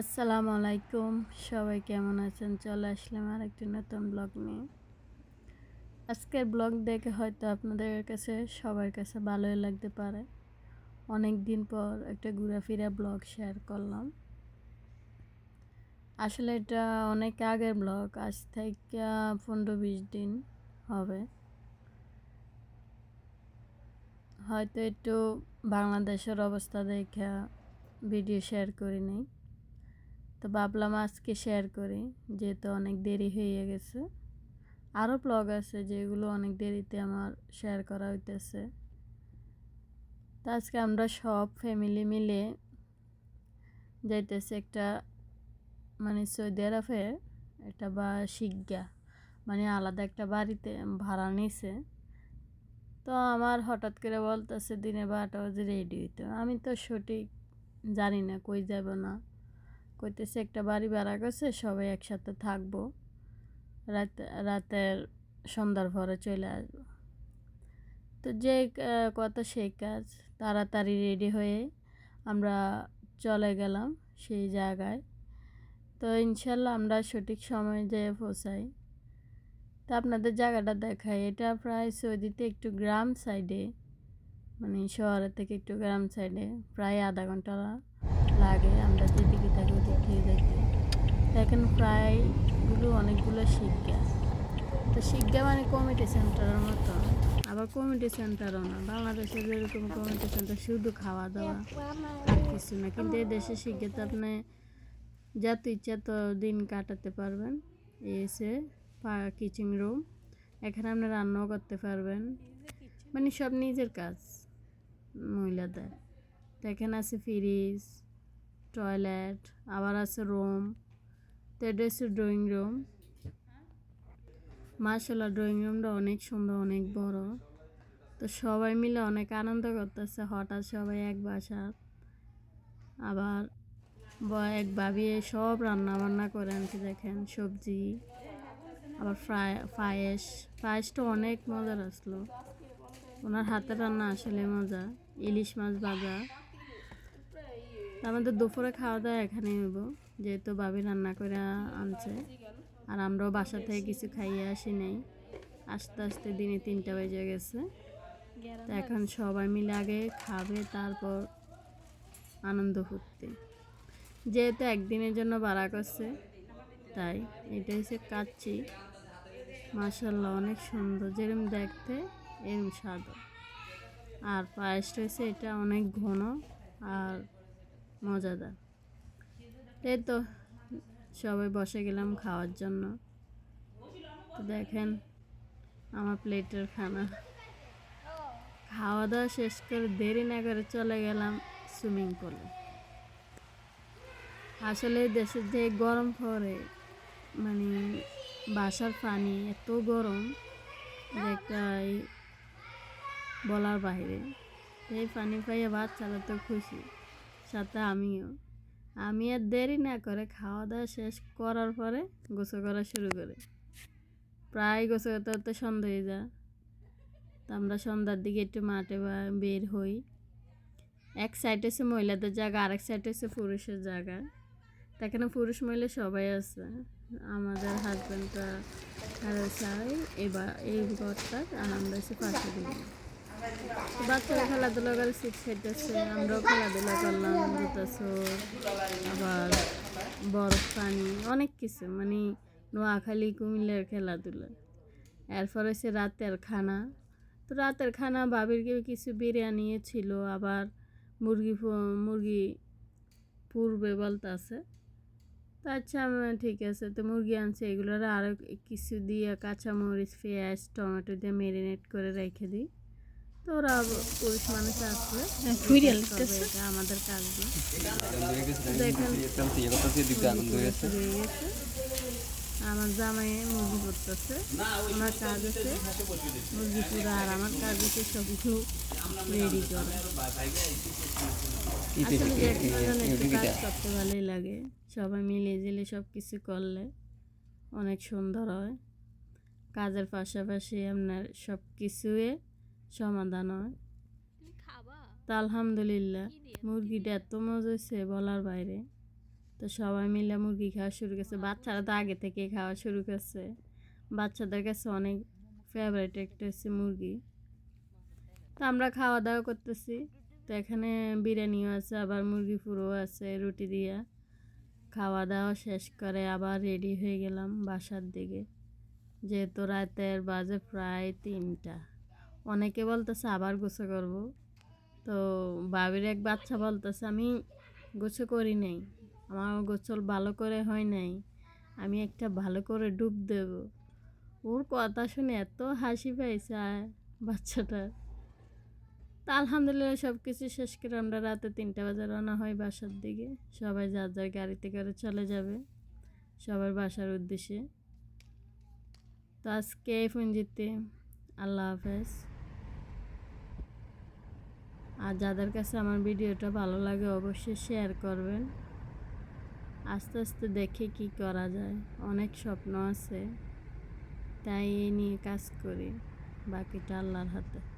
আসসালামু আলাইকুম। সবাই কেমন আছেন? চলে আসলাম আর একটি নতুন ব্লগ নিয়ে। আজকের ব্লগ দেখে হয়তো আপনাদের কাছে, সবার কাছে ভালোই লাগতে পারে। অনেক দিন পর একটা ঘোরাফেরা ব্লগ শেয়ার করলাম। আসলে এটা অনেক আগের ব্লগ, আজ থেকে পনেরো বিশ দিন হবে। হয়তো একটু বাংলাদেশের অবস্থা দেখে ভিডিও শেয়ার করি নাই তো ভাবলাম আজকে শেয়ার করি, যেহেতু অনেক দেরি হয়ে গেছে। আরও ব্লগ আছে যেগুলো অনেক দেরিতে আমার শেয়ার করা হইতেছে। তো আজকে আমরা সব ফ্যামিলি মিলে যাইতেছে একটা মানে সৌদি আরবে একটা বা শিজ্ঞা মানে আলাদা একটা বাড়িতে ভাড়া নিছে। তো আমার হঠাৎ করে বলতেছে দিনে বারোটা বাজে রেডি হইতো। আমি তো সঠিক জানি না কই যাব না। কইতেছে একটা বাড়ি ভাড়া করছে, সবাই একসাথে থাকব। রাত, রাতের সন্ধ্যার পরে চলে আসব। তো যে কথা সেই কাজ। তাড়াতাড়ি রেডি হয়ে আমরা চলে গেলাম সেই জায়গায়। তো ইনশাল্লাহ আমরা সঠিক সময়ে যেয়ে পৌঁছাই। তো আপনাদের জায়গাটা দেখাই। এটা প্রায় সৌদিতে একটু গ্রাম সাইডে মানে শহরের থেকে একটু গ্রাম সাইডে প্রায় আধা ঘণ্টা লাগে আমরা যেদিকে থাকি ওদিক থেকে দেখতে তো এখানে প্রায়গুলো অনেকগুলো শিক্ষা তো শিক্ষা মানে কমিটি সেন্টারের মতো, আবার কমিটি সেন্টারও না। বাংলাদেশের যেরকম কমিটি সেন্টার, শুধু খাওয়া দাওয়া আর কিছু না। কিন্তু এই দেশে শিক্ষাতে আপনি যত ইচ্ছা তো দিন কাটাতে পারবেন। এসে কিচেন রুম, এখানে আপনি রান্নাও করতে পারবেন। মানে সব নিজের কাজ মহিলাদের। তো এখানে আছে ফ্রিজ, টয়লেট, আবার আছে রুম। এটা ড্রয়িং রুম মার্শাল্লাহ ড্রয়িং রুমটা অনেক সুন্দর, অনেক বড়। তো সবাই মিলে অনেক আনন্দ করতেছে, হঠাৎ সবাই এক বাসার আবার এক ভাবি সব রান্না বান্না করে আনছে, দেখেন, সবজি। আবার ফ্রাই, পায়েস পায়েসটা অনেক মজার আসলো। ওনার হাতের রান্না আসলে মজা, ইলিশ মাছ ভাজা। আমাদের দুপুরে খাওয়া দাওয়া এখানেই হইব। যেহেতু বাবি রান্না করে আনছে। আর আমরাও বাসা থেকে কিছু খাইয়ে আসি নাই। আস্তে আস্তে দিনে তিনটা বেজে গেছে। তো এখন সবাই মিলে আগে খাবে, তারপর আনন্দ ফুর্তি। যেহেতু একদিনের জন্য ভাড়া করছে, তাই এটা হচ্ছে কাচ্চি। মাসাল্লাহ অনেক সুন্দর। যেরকম দেখতে এরকম স্বাদ আর পায়েসটা হচ্ছে এটা অনেক ঘন আর মজাদার। এই তো, সবাই বসে গেলাম খাওয়ার জন্য। দেখেন, আমার প্লেটের খানা। খাওয়া দাওয়া শেষ করে দেরি না করে চলে গেলাম সুইমিং পুলে। আসলে দেশের যে গরম পড়ে মানে বাসার পানি এত গরম যে একটা বলার বাইরে এই পানি পাইয়ে বাচ্চারা তো খুশি, সাথে আমিও। আমি আর দেরি না করে খাওয়া দাওয়া শেষ করার পরে গোসল করা শুরু করে। প্রায় গোসল করতে করতে সন্ধ্যা হয়ে যায়। তো আমরা সন্ধ্যার দিকে একটু মাঠে বা বের হই। এক সাইড হচ্ছে মহিলাদের জায়গা, আরেক সাইড হচ্ছে পুরুষের জায়গা। তো এখানে পুরুষ মহিলা সবাই আছে। আমাদের হাজব্যান্ডটা চাই এবার এই ঘরটা আর আমরা হচ্ছে পাশে দিকে। বাচ্চারা খেলাধুলা করে সিট খাইতেছে আমরাও খেলাধুলা করলাম জুতা আবার বরফ পানি, অনেক কিছু মানে নোয়াখালী, কুমিল্লার খেলাধুলা। এরপর হচ্ছে রাতের খানা। তো রাতের খানা বাবির কিছু বিরিয়ানি ছিল, আবার মুরগি মুরগি পূর্বে বলতে আছে তো আচ্ছা ঠিক আছে, তো মুরগি আনছে, এগুলোর আরও কিছু দিয়ে কাঁচামরিচ, পেঁয়াজ, টমেটো দিয়ে মেরিনেট করে রেখে দিই। তো ওরা পুরুষ মানুষ এটা আমাদের কাজ আমার জামাই মুরগি করতেছে আমার কাজ আছে। মুরগি পুরা আর আমার কাজ আছে সবগুলো রেডি করা। আসলে একটু কাজ করতে ভালোই লাগে। সবাই মিলে জিলে সব কিছু করলে অনেক সুন্দর হয়। কাজের পাশাপাশি আপনার সব কিছুয়ে সমাধান হয়। তা আলহামদুলিল্লাহ মুরগিটা এত মজা হয়েছে বলার বাইরে। তো সবাই মিলে মুরগি খাওয়া শুরু করছে। বাচ্চারা তো আগে থেকে খাওয়া শুরু করছে। বাচ্চাদের কাছে অনেক ফেভারিট একটা হচ্ছে মুরগি। তো আমরা খাওয়া দাওয়া করতেছি। তো এখানে বিরিয়ানিও আছে আবার মুরগি পুরো আছে রুটি দিয়া। খাওয়া দাওয়া শেষ করে আবার রেডি হয়ে গেলাম বাসার দিকে। যেহেতু রাতের বাজে প্রায় তিনটা। অনেকে বলতেছে, আবার গোসল করব। তো বাবির এক বাচ্চা বলতেছে, আমি গোসল করি নাই, আমার গোসল ভালো করে হয় নাই, আমি একটা ভালো করে ডুব দেব। ওর কথা শুনে এত হাসি পাইছে বাচ্চাটার তা আলহামদুলিল্লাহ সব কিছু শেষ করে আমরা রাতে তিনটা বাজে রওনা হয় বাসার দিকে। সবাই যার যার গাড়িতে করে চলে যাবে সবার বাসার উদ্দেশ্যে। তো আজকে এই পুঞ্জিতে আল্লাহ হাফেজ। আর যাদের কাছে আমার ভিডিওটা ভালো লাগে অবশ্যই শেয়ার করবেন। আস্তে আস্তে দেখে কি করা যায়। অনেক স্বপ্ন আছে। তাই এই নিয়ে কাজ করি। বাকিটা আল্লাহর হাতে।